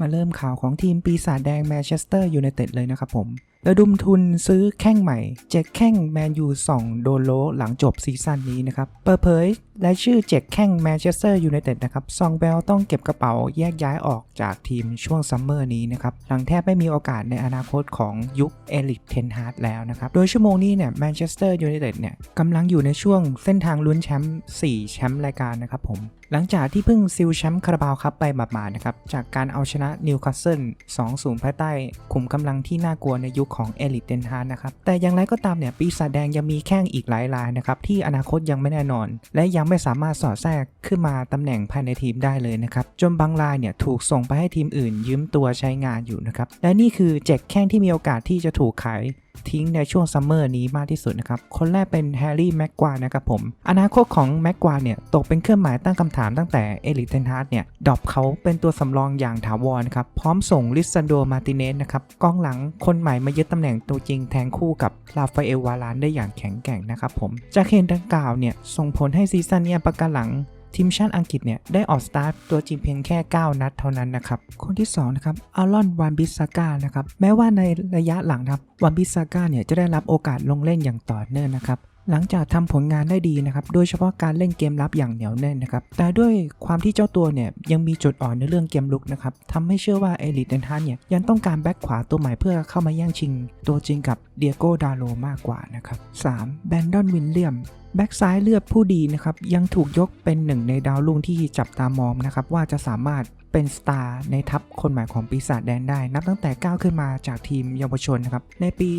มาเริ่มข่าวของทีมปีศาจแดงแมนเชสเตอร์ยูไนเต็ดเลยนะครับผม ระดุมทุนซื้อแข้งใหม่ เจ็กแข้งแมนยูสองโดโลหลังจบซีซั่นนี้นะครับ เปิดเผยรายชื่อเจ็กแข้งแมนเชสเตอร์ยูไนเต็ดนะครับ ซองเบลต้องเก็บกระเป๋าแยกย้ายออกจากทีมช่วงซัมเมอร์นี้นะครับ หลังแทบไม่มีโอกาสในอนาคตของยุคเอลิกเทนฮาร์ดแล้วนะครับ โดยชั่วโมงนี้เนี่ยแมนเชสเตอร์ยูไนเต็ดเนี่ยกำลังอยู่ในช่วงเส้นทางลุ้นแชมป์4แชมป์รายการนะครับผมหลังจากที่เพิ่งซิลแชมป์คาราบาวครับไปหมาดๆนะครับจากการเอาชนะนิวคาสเซิล2-0ภายใต้ขุมกำลังที่น่ากลัวในยุคของเอลิทเดนฮาร์นะครับ แต่อย่างไรก็ตามเนี่ยปีศาจแดงยังมีแข้งอีกหลายรายนะครับ ที่อนาคตยังไม่แน่นอน และยังไม่สามารถสอดแทรกขึ้นมาตำแหน่งภายในทีมได้เลยนะครับ จนบางรายเนี่ยถูกส่งไปให้ทีมอื่นยืมตัวใช้งานอยู่นะครับ และนี่คือเจ็ดแข้งที่มีโอกาสที่จะถูกขาย ทิ้งในช่วงซัมเมอร์นี้มากที่สุดนะครับ คนแรกเป็นแฮร์รี่แม็กควานะครับผม อนาคตของแม็กควาเนี่ย ตกเป็นเครื่องหมายตั้งคำถามตั้งแต่เอลิเทนฮาร์ดเนี่ยดรอปเขาเป็นตัวสำรองอย่างถาวรครับ พร้อมส่งลิซันโดมาติเนสนะครับกองหลังคนใหม่มายึดตำแหน่งตัวจริงแทนคู่กับลาฟาเอลวารานได้อย่างแข็งแกร่งนะครับผมจากเหตุดังกล่าวเนี่ยส่งผลให้ซีซั่นเนี้ประกันหลัง ทีมชาติอังกฤษเนี่ยได้ออกสตาร์ทตัวจริงเพียงแค่ 9 นัดเท่านั้นนะครับ คนที่2นะครับอารอนวานบิสซาก้านะครับแม้ว่าในระยะหลังนะครับวานบิสซาก้าเนี่ยจะได้รับโอกาสลงเล่นอย่างต่อเนื่องนะครับหลังจากทำผลงานได้ดีนะครับ โดยเฉพาะการเล่นเกมรับอย่างเหนียวแน่นนะครับ แต่ด้วยความที่เจ้าตัวเนี่ยยังมีจุดอ่อนในเรื่องเกมลุกนะครับทำให้เชื่อว่าเอลิทเดนทันเนี่ยยังต้องการแบ็คขวาตัวใหม่เพื่อเข้ามาแย่งชิง ตัวจริงกับเดียโกดาโลมากกว่านะครับ 3. แบนดอนวินเลียม แบ็กซ้ายเลือดผู้ดีนะครับยังถูกยกเป็นหนึ่งในดาวรุ่งที่จับตามองนะครับว่าจะสามารถเป็นสตาร์ในทัพคนใหม่ของปีศาจแดงได้ นับตั้งแต่ก้าวขึ้นมาจากทีมเยาวชนนะครับในปี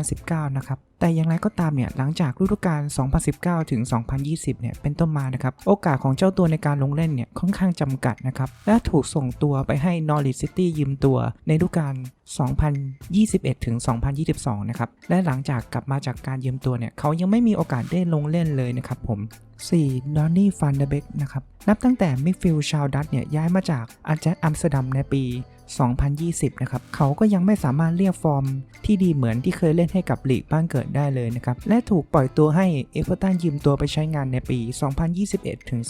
2019 นะครับแต่อย่างไรก็ตามเนี่ยหลังจากฤดูกาล 2019 ถึง 2020 เนี่ยเป็นต้นมานะครับโอกาสของเจ้าตัวในการลงเล่นเนี่ยค่อนข้างจำกัดนะครับและถูกส่งตัวไปให้นอริ t ซิตี้ยืมตัวในฤดูกาล 2021 ถึง 2022 นะครับและหลังจากกลับมาจากการยืมตัวเนี่ยเขายังไม่มีโอกาสได้ลงเล่นเลยนะครับผม 4. ดอนนี่ฟันเดเบกนะครับ นับตั้งแต่มิฟิลชาวดัตเนี่ยย้ายมาจากอาร์เจนอัมสเตอร์ดัมในปี 2020 นะครับ เขาก็ยังไม่สามารถเรียกฟอร์มที่ดีเหมือนที่เคยเล่นให้กับลีกบ้านเกิดได้เลยนะครับ และถูกปล่อยตัวให้เอเวอร์ตันยืมตัวไปใช้งานในปี 2021 ถึง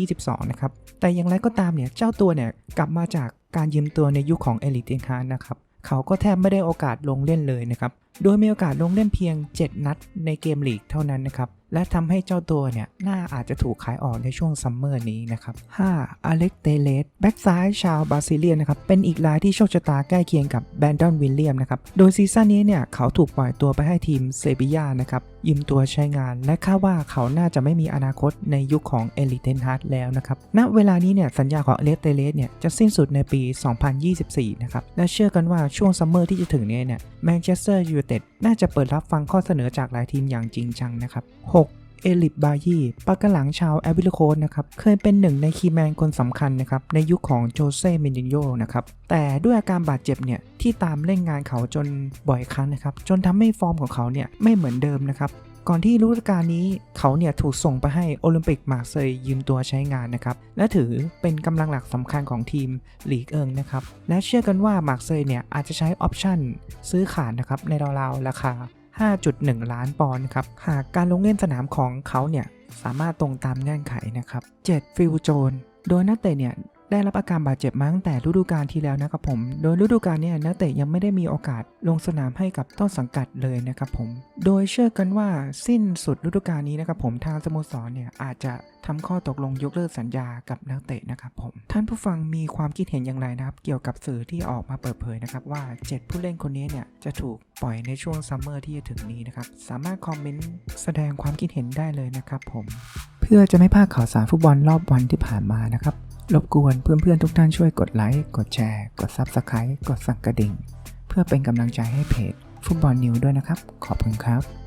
2022 นะครับ แต่อย่างไรก็ตามเนี่ยเจ้าตัวเนี่ยกลับมาจากการยืมตัวในยุคของเอลิเทนคาร์นะครับเขาก็แทบไม่ได้โอกาสลงเล่นเลยนะครับ โดยมีโอกาสลงเล่นเพียง 7 นัดในเกมลีกเท่านั้นนะครับ และทำให้เจ้าตัวเนี่ย น่าอาจจะถูกขายออกในช่วงซัมเมอร์นี้นะครับ 5. อเล็กเตเลสแบ็กซ้ายชาวบราซิเลียนนะครับ เป็นอีกรายที่โชคชะตาใกล้เคียงกับแบนดอนวิลเลียมนะครับ โดยซีซั่นนี้เนี่ย เขาถูกปล่อยตัวไปให้ทีมเซบียานะครับ ยืมตัวใช้งาน และคาดว่าเขาน่าจะไม่มีอนาคตในยุคของเอลิเทนฮาร์ดแล้วนะครับ ณ เวลานี้เนี่ยสัญญาของเล็กเตเลสเนี่ยจะสิ้นสุดในปี 2024 นะครับ และเชื่อกันว่าช่วงซัมเมอร์ที่จะถึงนี้เนี่ยแมนเชสเตอร์ยูนเต็ดน่าจะเปิดรับฟังข้อเสนอจากหลายทีมอย่างจริงจังนะครับ 6. เอลิปบายีปากกหลังชาวแอบิลโคสนะครับ เคยเป็นหนึ่งในคีย์แมนคนสำคัญนะครับ ในยุคของโจเซ่เมนินโยนะครับ แต่ด้วยอาการบาดเจ็บเนี่ย ที่ตามเล่นงานเขาจนบ่อยครั้งนะครับ จนทำให้ฟอร์มของเขาเนี่ย ไม่เหมือนเดิมนะครับ ก่อนที่ฤดูกาลนี้เขาเนี่ยถูกส่งไปให้โอลิมปิกมาร์เซยยืมตัวใช้งานนะครับและถือเป็นกำลังหลักสำคัญของทีมลีกเอิงนะครับและเชื่อกันว่ามาร์เซยเนี่ยอาจจะใช้ออปชั่นซื้อขาดนะครับในราวๆราคา 5.1 ล้านปอนด์ครับหากการลงเล่นสนามของเขาเนี่ยสามารถตรงตามเงื่อนไขนะครับ 7. ฟิลโจน โดยนักเตะเนี่ย ได้รับอาการบาดเจ็บมาตั้งแต่ฤดูกาลที่แล้วนะครับผม โดยฤดูกาลนี้นักเตะยังไม่ได้มีโอกาสลงสนามให้กับต้นสังกัดเลยนะครับผม โดยเชื่อกันว่าสิ้นสุดฤดูกาลนี้นะครับผมทางสโมสรเนี่ยอาจจะทำข้อตกลงยกเลิกสัญญากับนักเตะนะครับผม ท่านผู้ฟังมีความคิดเห็นอย่างไรนะครับ เกี่ยวกับสื่อที่ออกมาเปิดเผยนะครับว่า 7 ผู้เล่นคนนี้เนี่ยจะถูกปล่อยในช่วงซัมเมอร์ที่จะถึงนี้นะครับ สามารถคอมเมนต์แสดงความคิดเห็นได้เลยนะครับผม เพื่อจะไม่พลาดข่าวสารฟุตบอลรอบวันที่ผ่านมานะครับ รบกวนเพื่อนๆทุกท่านช่วยกดไลค์ กดแชร์ กด Subscribe กดสั่งกระดิ่ง เพื่อเป็นกำลังใจให้เพจ ฟุตบอลนิวด้วยนะครับ ขอบคุณครับ